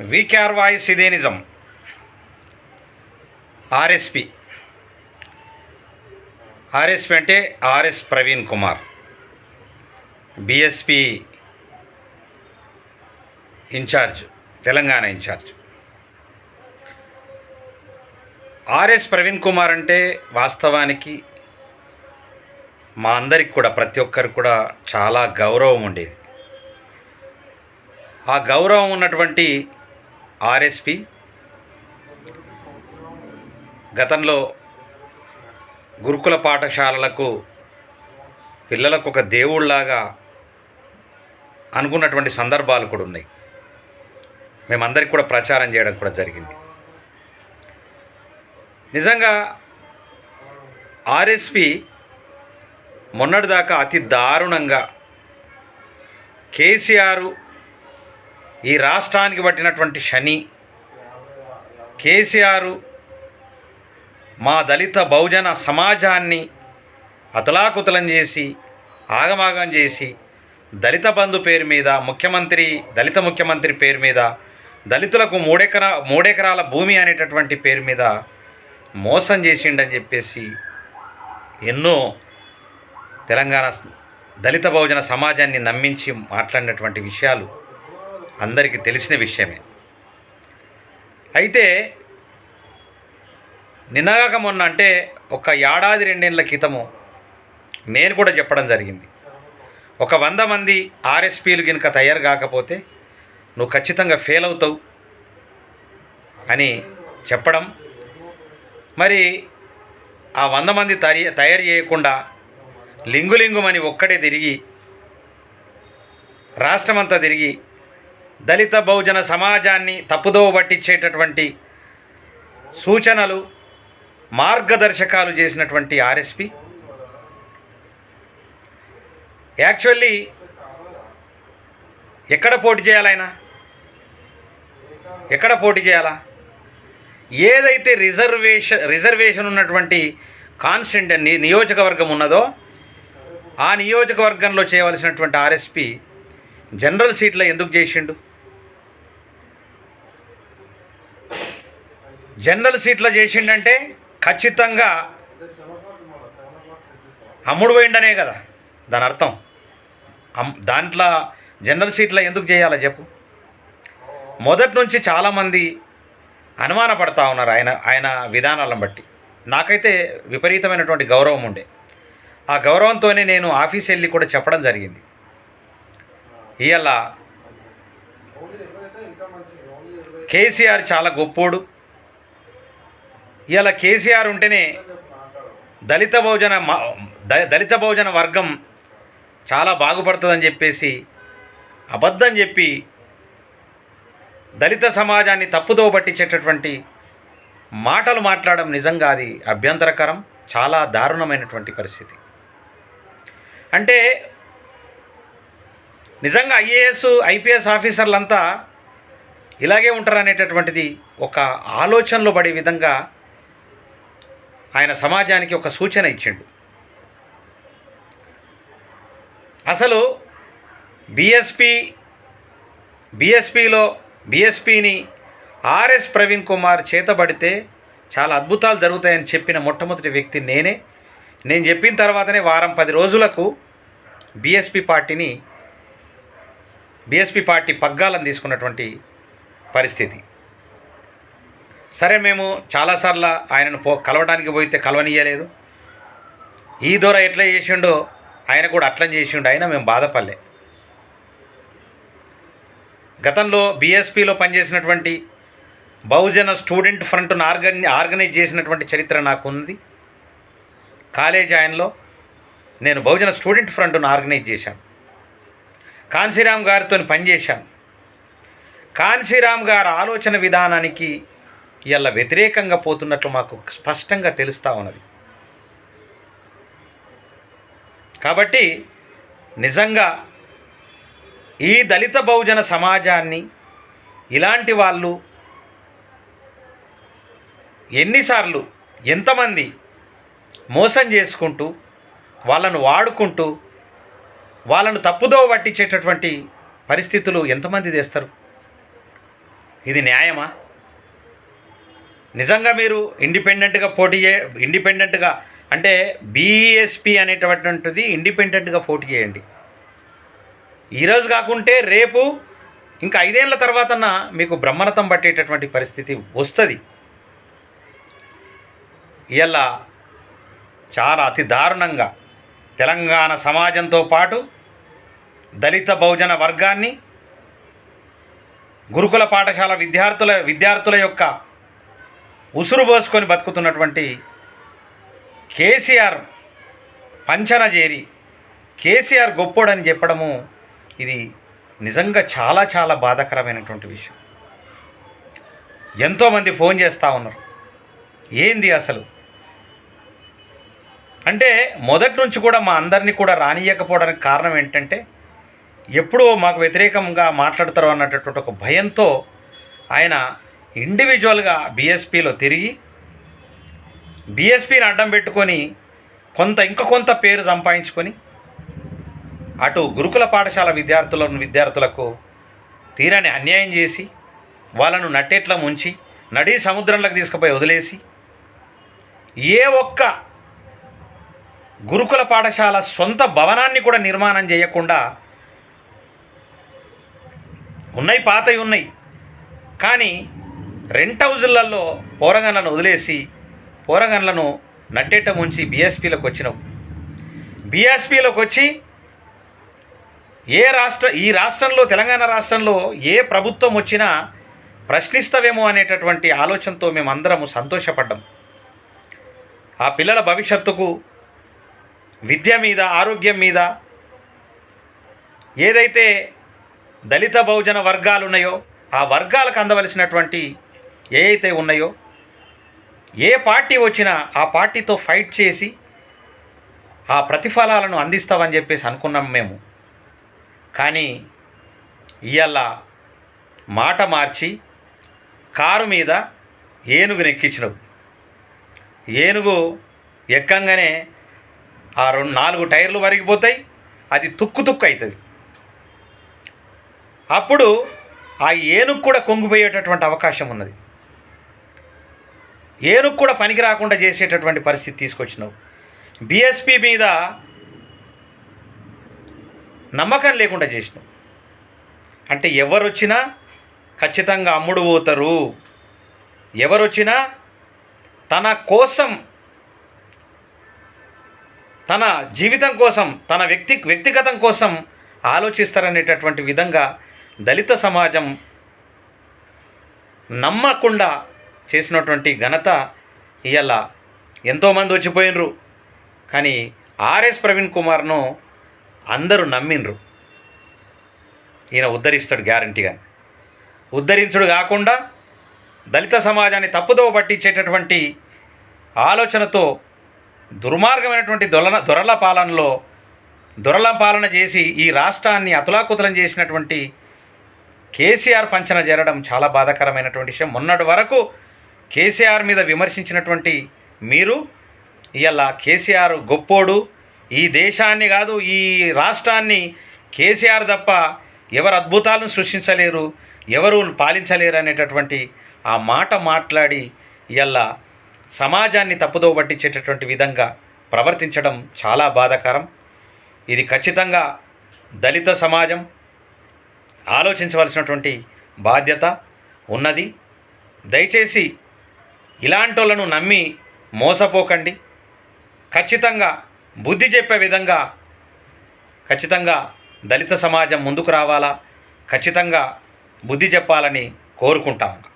VKR voice ఇదే నిజం RSP. RSP అంటే RS Praveen Kumar. BSP incharge Telangana incharge. RS Praveen Kumar అంటే వాస్తవానికి మా అందరికి కూడా ప్రతి ఒక్కరికి కూడా చాలా గౌరవం ఉండేది. ఆ గౌరవం ఉన్నటువంటి ఆర్ఎస్పి గతంలో గురుకుల పాఠశాలలకు పిల్లలకు ఒక దేవుళ్ళాగా అనుకున్నటువంటి సందర్భాలు కూడా ఉన్నాయి. మేమందరికి కూడా ప్రచారం చేయడం కూడా జరిగింది. నిజంగా ఆర్ఎస్పి మొన్నటిదాకా అతి దారుణంగా కేసీఆర్ ఈ రాష్ట్రానికి పట్టినటువంటి శని కేసీఆర్ మా దళిత బహుజన సమాజాన్ని అతలాకుతలం చేసి ఆగమాగం చేసి దళిత బంధు పేరు మీద ముఖ్యమంత్రి దళిత ముఖ్యమంత్రి పేరు మీద దళితులకు మూడెకరా మూడెకరాల భూమి అనేటటువంటి పేరు మీద మోసం చేసిండని చెప్పేసి ఎన్నో తెలంగాణ దళిత బహుజన సమాజాన్ని నమ్మించి మాట్లాడినటువంటి విషయాలు. అందరికీ తెలిసిన విషయమే. అయితే నిన్నగాక మొన్న అంటే ఒక ఏడాది రెండేళ్ళ క్రితము నేను కూడా చెప్పడం జరిగింది. ఒక వంద మంది ఆర్ఎస్పీలు కనుక తయారు కాకపోతే నువ్వు ఖచ్చితంగా ఫెయిల్ అవుతావు అని చెప్పడం. మరి ఆ వంద మంది తరి తయారు చేయకుండా లింగులింగుమని ఒక్కడే తిరిగి రాష్ట్రమంతా తిరిగి దళిత బహుజన సమాజాన్ని తప్పుదోవ పట్టించేటటువంటి సూచనలు మార్గదర్శకాలు చేసినటువంటి ఆర్ఎస్పి. యాక్చువల్లీ ఎక్కడ పోటీ చేయాలైనా ఎక్కడ పోటీ చేయాలా? ఏదైతే రిజర్వేషన్ రిజర్వేషన్ ఉన్నటువంటి కాన్స్టెంట్ని నియోజకవర్గం ఉన్నదో ఆ నియోజకవర్గంలో చేయవలసినటువంటి ఆర్ఎస్పి జనరల్ సీట్లో ఎందుకు చేసిండు? జనరల్ సీట్లో చేసిండంటే ఖచ్చితంగా అమ్ముడు పోయిండనే కదా దాని అర్థం. అమ్ దాంట్లో జనరల్ సీట్లో ఎందుకు చేయాలో చెప్పు. మొదటి నుంచి చాలామంది అనుమానపడతా ఉన్నారు ఆయన ఆయన విధానాలను బట్టి. నాకైతే విపరీతమైనటువంటి గౌరవం ఉండే. ఆ గౌరవంతోనే నేను ఆఫీస్ వెళ్ళి కూడా చెప్పడం జరిగింది. ఇవాళ కేసీఆర్ చాలా గొప్పోడు. ఇలా కేసీఆర్ ఉంటేనే దళిత బహుజన దళిత బహుజన వర్గం చాలా బాగుపడుతుందని చెప్పేసి అబద్ధం చెప్పి దళిత సమాజాన్ని తప్పుదో పట్టించేటటువంటి మాటలు మాట్లాడడం నిజంగా అది అభ్యంతరకరం చాలా దారుణమైనటువంటి పరిస్థితి. అంటే నిజంగా ఐఏఎస్ ఐపీఎస్ ఆఫీసర్లంతా ఇలాగే ఉంటారనేటటువంటిది ఒక ఆలోచనలో పడే విధంగా ఆయన సమాజానికి ఒక సూచన ఇచ్చిండు. అసలు బిఎస్పి బిఎస్పిలో బిఎస్పిని ఆర్ఎస్ ప్రవీణ్ కుమార్ చేతబడితే చాలా అద్భుతాలు జరుగుతాయని చెప్పిన మొట్టమొదటి వ్యక్తి నేనే. నేను చెప్పిన తర్వాతనే వారం పది రోజులకు బీఎస్పీ పార్టీని బీఎస్పీ పార్టీ పగ్గాలను తీసుకున్నటువంటి పరిస్థితి. సరే మేము చాలాసార్లు ఆయనను పో కలవడానికి పోయితే కలవనియ్యలేదు. ఈ దూర ఎట్లా చేసిండో ఆయన కూడా అట్లా చేసిండు అయినా మేము బాధపడలే. గతంలో బీఎస్పీలో పనిచేసినటువంటి బహుజన స్టూడెంట్ ఫ్రంట్ను ఆర్గన్ ఆర్గనైజ్ చేసినటువంటి చరిత్ర నాకు ఉంది కాలేజ్ ఆయనలో నేను బహుజన స్టూడెంట్ ఫ్రంట్ను ఆర్గనైజ్ చేశాను. కాన్సీరామ్ గారితో పనిచేశాను. కాన్సీరామ్ గారి ఆలోచన విధానానికి ఇలా వ్యతిరేకంగా పోతున్నట్లు మాకు స్పష్టంగా తెలుస్తూ ఉన్నది. కాబట్టి నిజంగా ఈ దళిత బహుజన సమాజాన్ని ఇలాంటి వాళ్ళు ఎన్నిసార్లు ఎంతమంది మోసం చేసుకుంటూ వాళ్ళను వాడుకుంటూ వాళ్ళను తప్పుదోవ పట్టించేటటువంటి పరిస్థితులు ఎంతమంది తెస్తారు ఇది న్యాయమా? నిజంగా మీరు ఇండిపెండెంట్గా పోటీ చే ఇండిపెండెంట్గా అంటే బీఎస్పీ అనేటటువంటిది ఇండిపెండెంట్గా పోటీ చేయండి. ఈరోజు కాకుంటే రేపు ఇంకా ఐదేళ్ళ తర్వాతన మీకు బ్రహ్మరథం పట్టేటటువంటి పరిస్థితి వస్తుంది. ఇలా చాలా అతి దారుణంగా తెలంగాణ సమాజంతో పాటు దళిత బహుజన వర్గాన్ని గురుకుల పాఠశాల విద్యార్థుల విద్యార్థుల యొక్క ఉసురు పోసుకొని బతుకుతున్నటువంటి కేసీఆర్ పంచన చేరి కేసీఆర్ గొప్పోడని చెప్పడము ఇది నిజంగా చాలా చాలా బాధాకరమైనటువంటి విషయం. ఎంతోమంది ఫోన్ చేస్తూ ఉన్నారు. ఏంది అసలు? అంటే మొదటి నుంచి కూడా మా అందరినీ కూడా రానియకపోవడానికి కారణం ఏంటంటే ఎప్పుడో మాకు వ్యతిరేకంగా మాట్లాడతారు అన్నటువంటి ఒక భయంతో ఆయన ఇండివిజువల్గా బీఎస్పీలో తిరిగి బీఎస్పీని అడ్డం పెట్టుకొని కొంత ఇంకా కొంత పేరు సంపాదించుకొని అటు గురుకుల పాఠశాల విద్యార్థులను విద్యార్థులకు తీరని అన్యాయం చేసి వాళ్ళను నట్టేట్ల ముంచి నడీ సముద్రంలోకి తీసుకుపోయి వదిలేసి ఏ ఒక్క గురుకుల పాఠశాల సొంత భవనాన్ని కూడా నిర్మాణం చేయకుండా ఉన్నాయి పాతవి ఉన్నాయి. కానీ రెంట్ హౌజులలో పోరగన్లను వదిలేసి పోరగన్లను నట్టేట ముంచి బీఎస్పీలోకి వచ్చినావు. బీఎస్పీలోకి వచ్చి ఏ రాష్ట్ర ఈ రాష్ట్రంలో తెలంగాణ రాష్ట్రంలో ఏ ప్రభుత్వం వచ్చినా ప్రశ్నిస్తావేమో అనేటటువంటి ఆలోచనతో మేమందరము సంతోషపడ్డాం. ఆ పిల్లల భవిష్యత్తుకు విద్య మీద ఆరోగ్యం మీద ఏదైతే దళిత బహుజన వర్గాలు ఉన్నాయో ఆ వర్గాలకు అందవలసినటువంటి ఏ అయితే ఉన్నాయో ఏ పార్టీ వచ్చినా ఆ పార్టీతో ఫైట్ చేసి ఆ ప్రతిఫలాలను అందిస్తామని చెప్పేసి అనుకున్నాం మేము. కానీ ఇవాళ మాట మార్చి కారు మీద ఏనుగుని ఎక్కించినవు ఏనుగు ఎక్కంగానే ఆ రెండు నాలుగు టైర్లు వరిగిపోతాయి అది తుక్కు తుక్కు అవుతుంది అప్పుడు ఆ ఏనుగు కూడా కొంగిపోయేటటువంటి అవకాశం ఉన్నది. ఏనుగు కూడా పనికి రాకుండా చేసేటటువంటి పరిస్థితి తీసుకొచ్చినావు. బీఎస్పీ మీద నమ్మకం లేకుండా చేసినావు. అంటే ఎవరు వచ్చినా ఖచ్చితంగా అమ్ముడు పోతారు. ఎవరు వచ్చినా తన కోసం తన జీవితం కోసం తన వ్యక్తి వ్యక్తిగతం కోసం ఆలోచిస్తారనేటటువంటి విధంగా దళిత సమాజం నమ్మకుండా చేసినటువంటి ఘనత ఇవాళ ఎంతోమంది వచ్చిపోయినరు. కానీ ఆర్ఎస్ ప్రవీణ్ కుమార్ను అందరూ నమ్మిండ్రు ఈయన ఉద్ధరిస్తాడు గ్యారంటీగా. ఉద్ధరించుడు కాకుండా దళిత సమాజాన్ని తప్పుదోవ పట్టించేటటువంటి ఆలోచనతో దుర్మార్గమైనటువంటి దొరల దొరల పాలనలో దొరల పాలన చేసి ఈ రాష్ట్రాన్ని అతులాకుతలం చేసినటువంటి కేసీఆర్ పంచన జరగడం చాలా బాధాకరమైనటువంటి విషయం. మొన్నటి వరకు కేసీఆర్ మీద విమర్శించినటువంటి మీరు ఇవాళ కేసీఆర్ గొప్పోడు ఈ దేశాన్ని కాదు ఈ రాష్ట్రాన్ని కేసీఆర్ తప్ప ఎవరు అద్భుతాలను సృష్టించలేరు ఎవరు పాలించలేరు అనేటటువంటి ఆ మాట మాట్లాడి ఇవాళ సమాజాన్ని తప్పుదో పట్టించేటటువంటి విధంగా ప్రవర్తించడం చాలా బాధాకరం. ఇది ఖచ్చితంగా దళిత సమాజం ఆలోచించవలసినటువంటి బాధ్యత ఉన్నది. దయచేసి ఇలాంటి వాళ్ళను నమ్మి మోసపోకండి. ఖచ్చితంగా బుద్ధి చెప్పే విధంగా ఖచ్చితంగా దళిత సమాజం ముందుకు రావాలా? ఖచ్చితంగా బుద్ధి చెప్పాలని కోరుకుంటాను